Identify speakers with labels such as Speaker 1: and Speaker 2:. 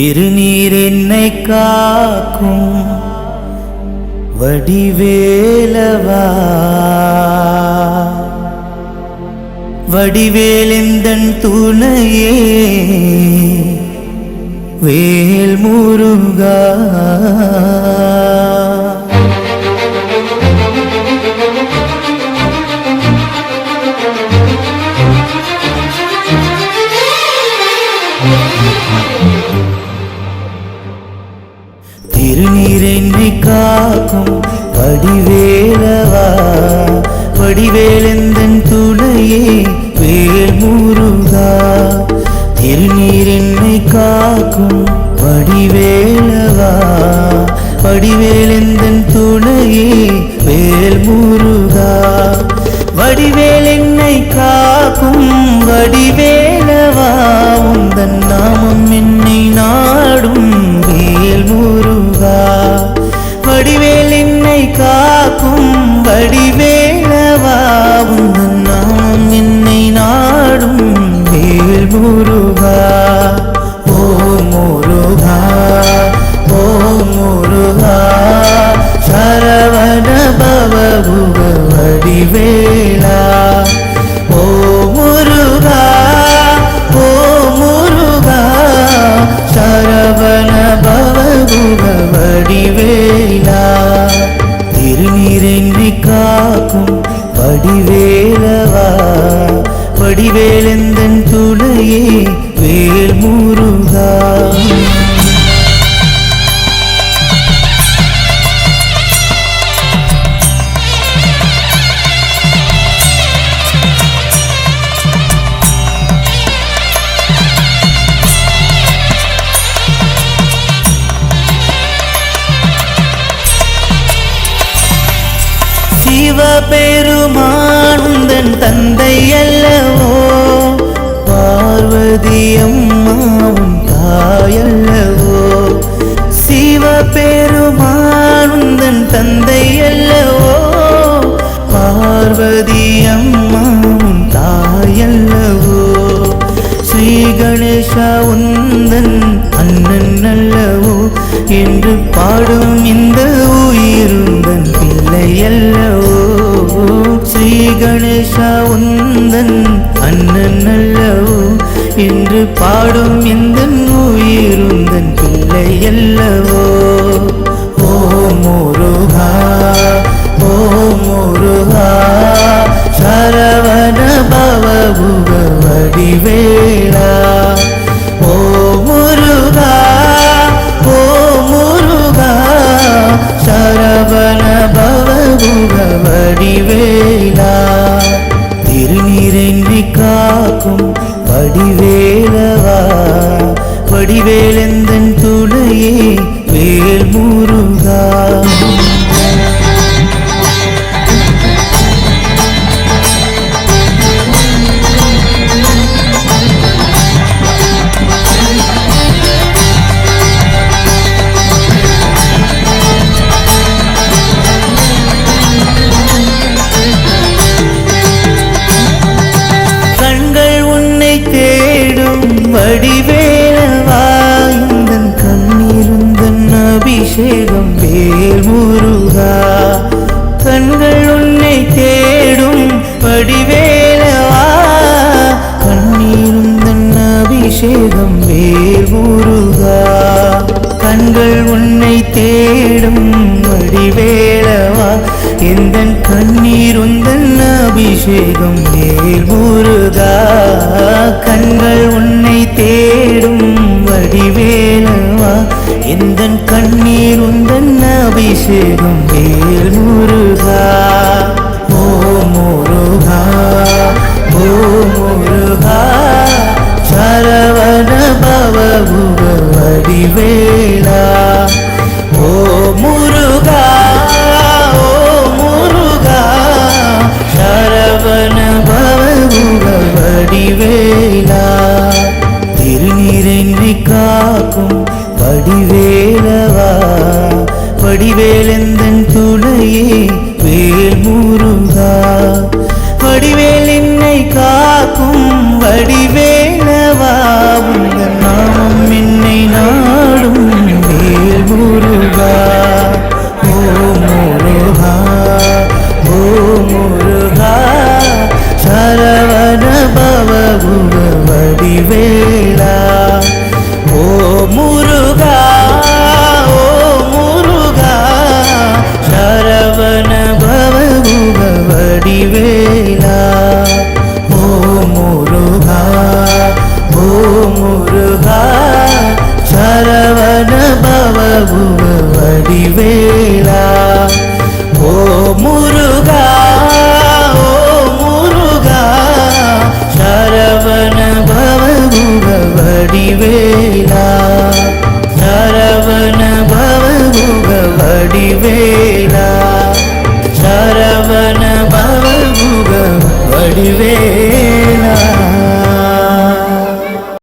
Speaker 1: திருநீர் என்னை காக்கும் வடிவேலவா? வடிவேலெந்தன் துணையே வேல் முருகா காக்கும் வடிவேலவா? வடிவேலெந்தன் துணையே வேல் முருகா. திருநீர் என்னை காக்கும் வடிவேலவா? வடிவேலெந்தன் துணையே வேல் முருகா. வடிவேல் என்னை காக்கும் வடி வடிவேலெந்தன் துணையே வேல் முருகா. சிவபெருமானுந்தன் தந்தை அல்லவோ பார்வதி அம்மாவும் தாயல்லவோ? சிவபெருமானுந்தன் தந்தை அல்லவோ பார்வதி அம்மாவும் தாயல்லவோ? ஸ்ரீ கணேஷா உந்தன் அண்ணன் அல்லவோ என்று பாடும் இந்த உயிருந்தன் பிள்ளை அல்லவோ ஸ்ரீ கணேஷா உந்தன் என்று பாடும் இந்த உயிருந்தன் பிள்ளை அல்லவோ? வடிவேலவா? வடிவேலெந்தன் துணையே? எந்தன் கண்ணீர் உந்தன் அபிஷேகம் நேர் முருகா. கண்கள் உன்னை தேடும் வடிவேலவா எந்தன் கண்ணீர் உந்தன் அபிஷேகம் நேர் முருகா? ஓ முருகா ஓ முருகா. வடிவேலெந்தன் ಬಿಡುವೆ